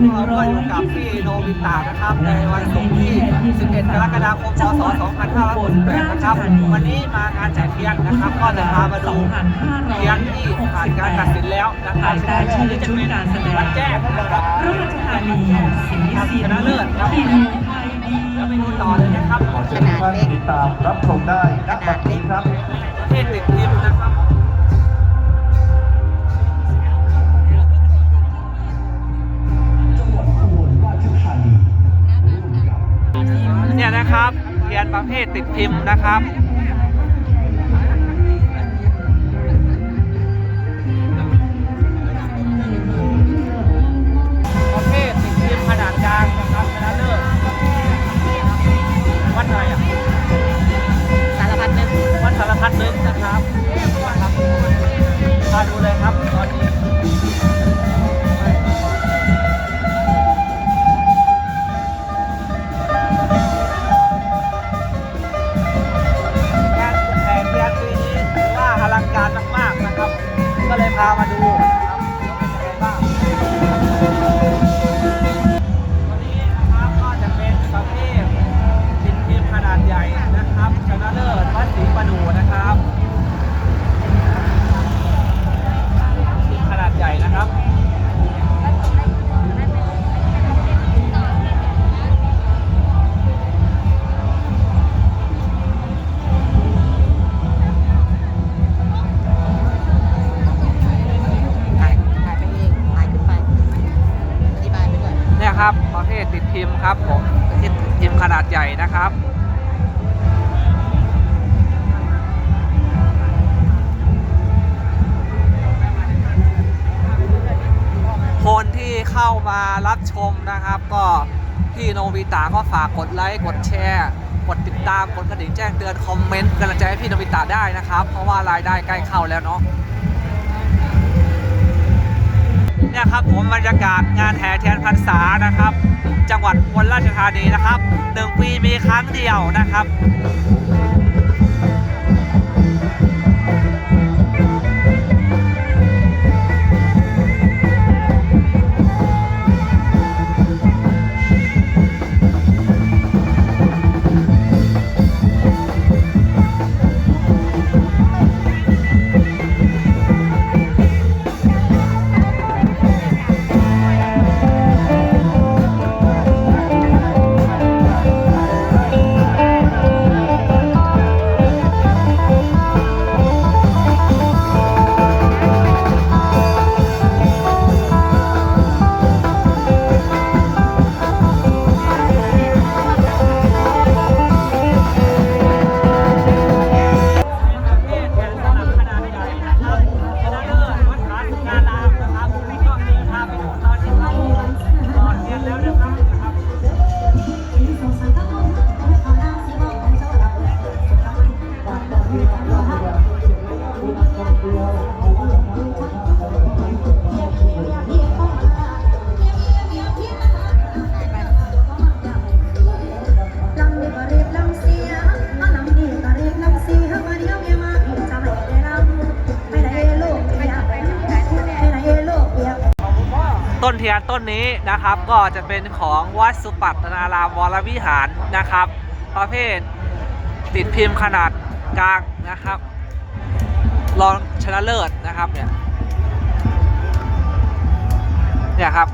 หนึ่งร้อยกับพี่โนบิตะนะครับ ในวันศุกร์ที่ 11 กรกฎาคม พศ 2568นะครับ วันนี้มางานแจกเทียนนะครับ ก็จะพามาดูเทียนที่ผ่านการตัดสินแล้วนะครับภายใต้ชื่อชุดการแสดงวัดแจ้งนะครับราชธานีสีครับสิชนะเลิศครับทีมไทยดีแล้วไปดูต่อเลยนะครับขอเชิญทุกท่านติดตามรับชมได้ณบัดนี้ครับประเทศติดพิมพ์นะครับ นะครับเรียนประเภทติดพิมพ์นะครับ เลยพามาดู ติดพิมพ์ครับผมติดพิมพ์ขนาดใหญ่นะครับคนที่เข้ามารับชมนะครับ ก็พี่โนบิตะก็ฝากกดไลค์กดแชร์กดติดตามกดกระดิ่งแจ้งเตือนคอมเมนต์กำลังใจให้พี่โนบิตะได้นะครับ เพราะว่ารายได้ใกล้เข้าแล้วเนาะ นะครับผมบรรยากาศงานแห่เทียนพรรษานะครับ จังหวัดอุบลราชธานีนะครับหนึ่งปีมีครั้งเดียวนะครับ ต้นเทียนต้นนี้นะครับ ก็จะเป็นของวัดสุปัตตนารามวรวิหารนะครับ ประเภทติดพิมพ์ขนาดกลางนะครับรองชนะเลิศนะครับเนี่ยเนี่ยครับ